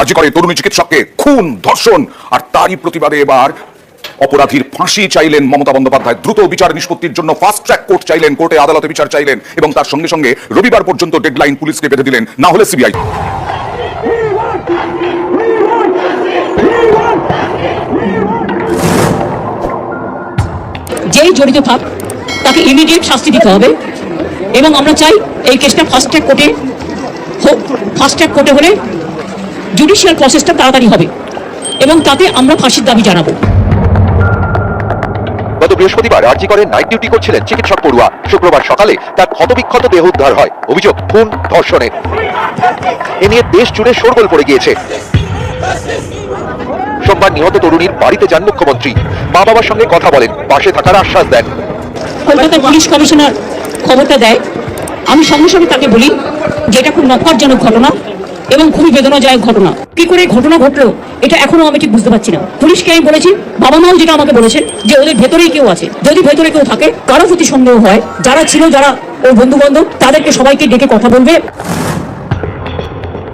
আর্জি করে তরুণী চিকিৎসককে খুন, ধর্ষণ আর তারই প্রতিবাদে এবার অপরাধীর ফাঁসি চাইলেন মমতা বন্দ্যোপাধ্যায়। দ্রুত বিচার নিষ্পত্তির জন্য ফাস্ট ট্র্যাক কোর্ট চাইলেন কোর্টে আদালতে বিচার চাইলেন এবং তার সঙ্গে সঙ্গে রবিবার পর্যন্ত ডেডলাইন পুলিশকে বেঁধে দিলেন। না হলে সিবিআই যেই জড়িত থাক, তাকে ইমিডিয়েট শাস্তি দিতে হবে এবং আমরা চাই এই কেসটা ফাস্ট ট্র্যাক কোর্টে ফাস্ট ট্র্যাক কোর্টে হলে জুডিশিয়াল প্রসেসটা তাড়াতাড়ি হবে এবং তাতে আমরা ফাঁসির দাবি জানাব। গত বৃহস্পতিবার আরজি করে নাইট ডিউটি করছিলেন চিকিৎসক পড়ুয়া। শুক্রবার সকালে তার ক্ষতবিক্ষত দেহ উদ্ধার হয়। অভিযোগ খুন ধর্ষণে। এ নিয়ে দেশ জুড়ে শোরগোল পড়ে গিয়েছে। সোমবার নিহত তরুণীর বাড়িতে যান মুখ্যমন্ত্রী। মা বাবার সঙ্গে কথা বলেন পাশে থাকার আশ্বাস দেন। কলকাতার পুলিশ কমিশনার খবরটা দেয়। আমি সঙ্গে সঙ্গে তাকে বলি যে এটা খুব নফরজনক ঘটনা এবং খুবই বেদনাদায়ক ঘটনা। কি করে ঘটনা ঘটলো? এটা এখনও আমি ঠিক বুঝতে পারছি না। পুলিশকে আমি বলেছি, বাবা মাও যেটা আমাকে বলেছেন যে ওদের ভেতরেই কেউ আছে। যদি ভেতরে কেউ থাকে, কারও প্রতি সন্দেহ হয়, যারা ছিল যারা ওর বন্ধু বান্ধব তাদেরকে সবাইকে ডেকে কথা বলবে।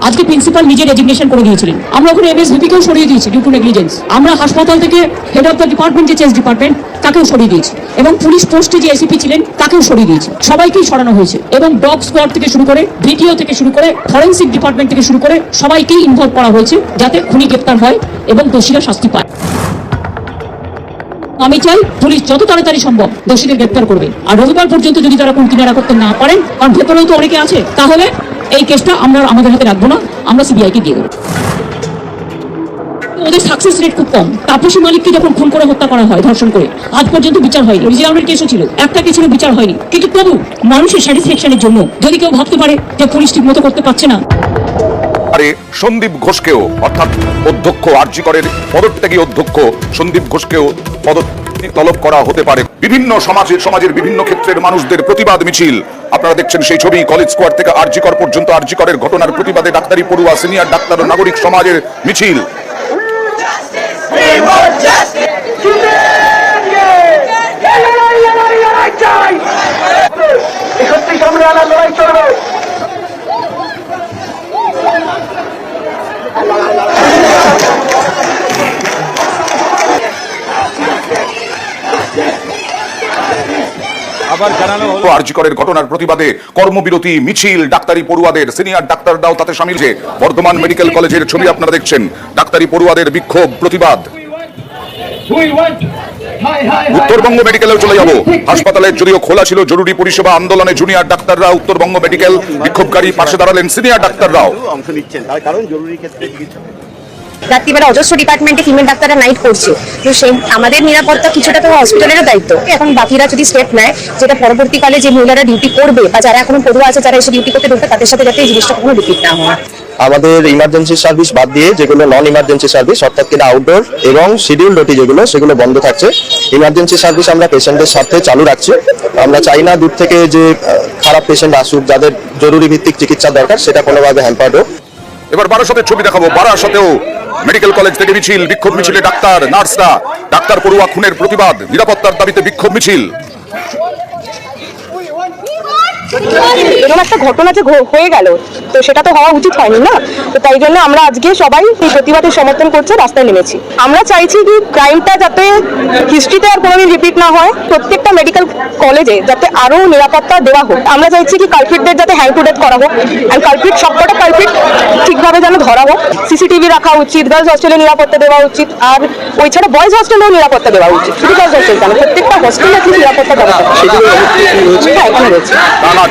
আজকে প্রিন্সিপাল নিজে রেজিগনেশন করে দিয়েছিলেন। আমরা ওখানে এমএসভিপি কেও সরিয়ে দিয়েছি ডিউ টু নেগলিজেন্স আমরা হাসপাতাল থেকে হেড অফ দ্য ডিপার্টমেন্ট যে চেঞ্জ ডিপার্টমেন্ট তাকেও সরিয়ে দিয়েছি। এবং পুলিশ পোস্টে যে এসিপি ছিলেন, তাকেও সরিয়ে দিয়েছি। সবাইকেই সরানো হয়েছে। এবং ডগ স্কোয়াড থেকে শুরু করে ভিডিও থেকে শুরু করে ফরেন্সিক ডিপার্টমেন্ট থেকে শুরু করে, সবাইকেই ইনভলভ করা হয়েছে, যাতে খুনি গ্রেপ্তার হয় এবং দোষীরা শাস্তি পায়। আমি চাই পুলিশ যত তাড়াতাড়ি সম্ভব দোষীদের গ্রেপ্তার করবে। আর রবিবার পর্যন্ত যদি তারা কোন কিনারা করতে না পারেন, কারণ ভেতরেও তো অনেকে আছে, তাহলে এই কেসটা আমরা আমাদের হাতে রাখব না, আমরা সিবিআই কে দিয়ে দেবো। ওদের সাকসেস রেট খুব কম। তাপসী মালিককে যখন খুন করে হত্যা করা হয়, ধর্ষণ করে, আজ পর্যন্ত বিচার হয়নি। রিজার্ভের কেসও ছিল। একটা কেসের বিচার হয়নি। কিন্তু তবু মানুষের স্যাটিসফ্যাকশনের জন্য যদি কেউ ভাবতে পারে যে পুলিশ ঠিক মতো করতে পারছে না, আরে, সন্দীপ ঘোষকেও, অর্থাৎ অধ্যক্ষ আর্যিকরের পদত্যাগী অধ্যক্ষ সন্দীপ ঘোষকেও পদ তলব করা হতে পারে। বিভিন্ন সমাজের সমাজের বিভিন্ন ক্ষেত্রের মানুষদের প্রতিবাদ মিছিল। আপনারা দেখছেন সেই ছবি, কলেজ স্কোয়ার থেকে আর্যিকর পর্যন্ত আর্যিকরের ঘটনার প্রতিবাদে ডাক্তারি পড়ুয়া, সিনিয়র ডাক্তার ও নাগরিক সমাজের মিছিল। আমরা লড়াই চলবে। তো আর্যিকরের ঘটনার প্রতিবাদে কর্মবিরতি মিছিল ডাক্তারি পড়ুয়াদের সিনিয়র ডাক্তাররাও তাতে সামিল যে বর্ধমান মেডিকেল কলেজের ছবি আপনারা দেখছেন। ডাক্তারি পড়ুয়াদের বিক্ষোভ প্রতিবাদ। উত্তরবঙ্গ মেডিকেলেও চলে যাব। হাসপাতালে যদিও খোলা ছিল জরুরি পরিষেবা আন্দোলনে জুনিয়র ডাক্তাররা উত্তরবঙ্গ মেডিকেল বিক্ষোভকারী পাশে দাঁড়ালেন সিনিয়র ডাক্তাররাও। অংশ নিচ্ছেন তার কারণ জরুরি ক্ষেত্রে রাত্রিবেলা অজস্র ডিপার্টমেন্টে ফিমেল ডাক্তাররা নাইট করছে। তো সেই আমাদের নিরাপত্তা কিছুটা তো হসপিটালেরও দায়িত্ব। এখন বাকিরা যদি স্টেপ নেয়, যেটা পরবর্তীকালে যে মহিলারা ডিউটি করবে বা যারা এখনও পড়ুয়া আছে, যারা এসে ডিউটি করতে ঢুকবে, তাদের সাথে যাতে এই জিনিসটা কখনো রিপিট না হয়। আমাদের ইমার্জেন্সি সার্ভিস বাদ দিয়ে যেগুলো নন ইমার্জেন্সি সার্ভিস অর্থাৎ কিনা আউটডোর এবং শিডিউল ওটি যেগুলো, সেগুলো বন্ধ থাকছে। ইমার্জেন্সি সার্ভিস আমরা পেশেন্টের সাথে চালু রাখছি। আমরা চাই না দূর থেকে যে খারাপ পেশেন্ট আসুক, যাদের জরুরি ভিত্তিক চিকিৎসা দরকার, সেটা কোনোভাবে হ্যাম্পার্ড হোক। এবার বারাসতের ছবি দেখাবো। বারাসতেও মেডিকেল কলেজ থেকে মিছিল, বিক্ষোভ মিছিলে ডাক্তার, নার্সরা, ডাক্তার পড়ুয়া খুনের প্রতিবাদ, নিরাপত্তার দাবিতে বিক্ষোভ মিছিল। এরকম একটা ঘটনা যে হয়ে গেল তো সেটা তো হওয়া উচিত হয়নি না? তো তাই জন্য আমরা আজকে সবাই এই প্রতিবাদের সমর্থন করছে রাস্তায় নেমেছি। আমরা চাইছি কি ক্রাইমটা যাতে হিস্ট্রিতে আর কোনোদিন রিপিট না হয় প্রত্যেকটা মেডিকেল কলেজে যাতে আরও নিরাপত্তা দেওয়া হোক। আমরা চাইছি কি কালপিটদের যাতে হ্যান্ড টু ডেথ করা হোক অ্যান্ড কালপিট সবকটা কালপিট ঠিকভাবে যেন ধরা হোক। সিসিটিভি রাখা উচিত গার্লস হস্টেলে নিরাপত্তা দেওয়া উচিত আর ওই ছাড়া বয়েজ হস্টেলেও নিরাপত্তা দেওয়া উচিত। শুধু গার্লস হস্টেল কেন প্রত্যেকটা হস্টেলে নিরাপত্তা দেওয়া হ্যাঁ এখানে রয়েছে।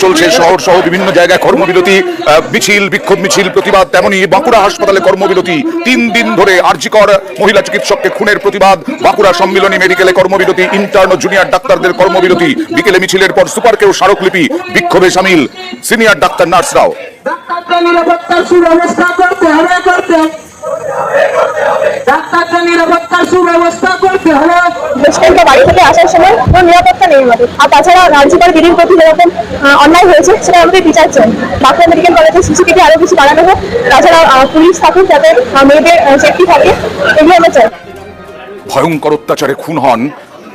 চলছে শহর সহ বিভিন্ন জায়গায় কর্মবিরতি মিছিল, বিক্ষোভ মিছিল, প্রতিবাদ তেমনি বাঁকুড়া হাসপাতালে কর্মবিরতি। তিন দিন ধরে আর্জিকর মহিলা চিকিৎসককে খুনের প্রতিবাদ, বাঁকুড়া সম্মিলনী মেডিকেলে কর্মবিরতি, ইন্টার্ন ও জুনিয়র ডাক্তারদের কর্মবিরতি, বিকেলে মিছিলের পর সুপারকেও স্মারকলিপি, বিক্ষোভে সামিল সিনিয়র ডাক্তার নার্সরাও। নিরাপত্তার সুব্যবস্থা করতে হবে, করতে ডাক্তারদের সুব্যবস্থা করতে হবে পেশেন্টকে বাড়ি থেকে আসার সময় কোনো নিরাপত্তা নেই আমাদের। আর তাছাড়া রাজ্যপাল দিদির প্রতি যেরকম অন্যায় হয়েছে সেটা আমাদের বিচার চাই। বাঁকুড়া মেডিকেল কলেজে সিসিটিভি আরও কিছু বাড়ানো হোক। তাছাড়া পুলিশ থাকুক যাতে মেয়েদের সেফটি থাকে এগুলো আমরা চাই। ভয়ঙ্কর অত্যাচারে খুন হন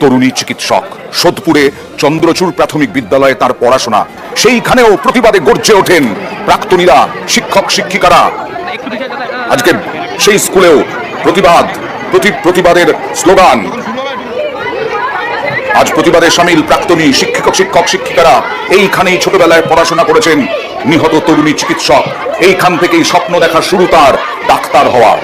তরুণী চিকিৎসক। সোদপুরে চন্দ্রচূড় প্রাথমিক বিদ্যালয়ে তার পড়াশোনা। সেইখানেও প্রতিবাদে গর্জে ওঠেন প্রাক্তনীরা শিক্ষক শিক্ষিকারা আজকে সেই স্কুলেও প্রতিবাদ প্রতি প্রতিবাদের স্লোগান। আজ প্রতিবাদে সামিল প্রাক্তনী শিক্ষক শিক্ষক, শিক্ষিকারা। এইখানেই ছোটবেলায় পড়াশোনা করেছেন নিহত তরুণী চিকিৎসক। এইখান থেকেই স্বপ্ন দেখা শুরু তার, ডাক্তার হওয়ার।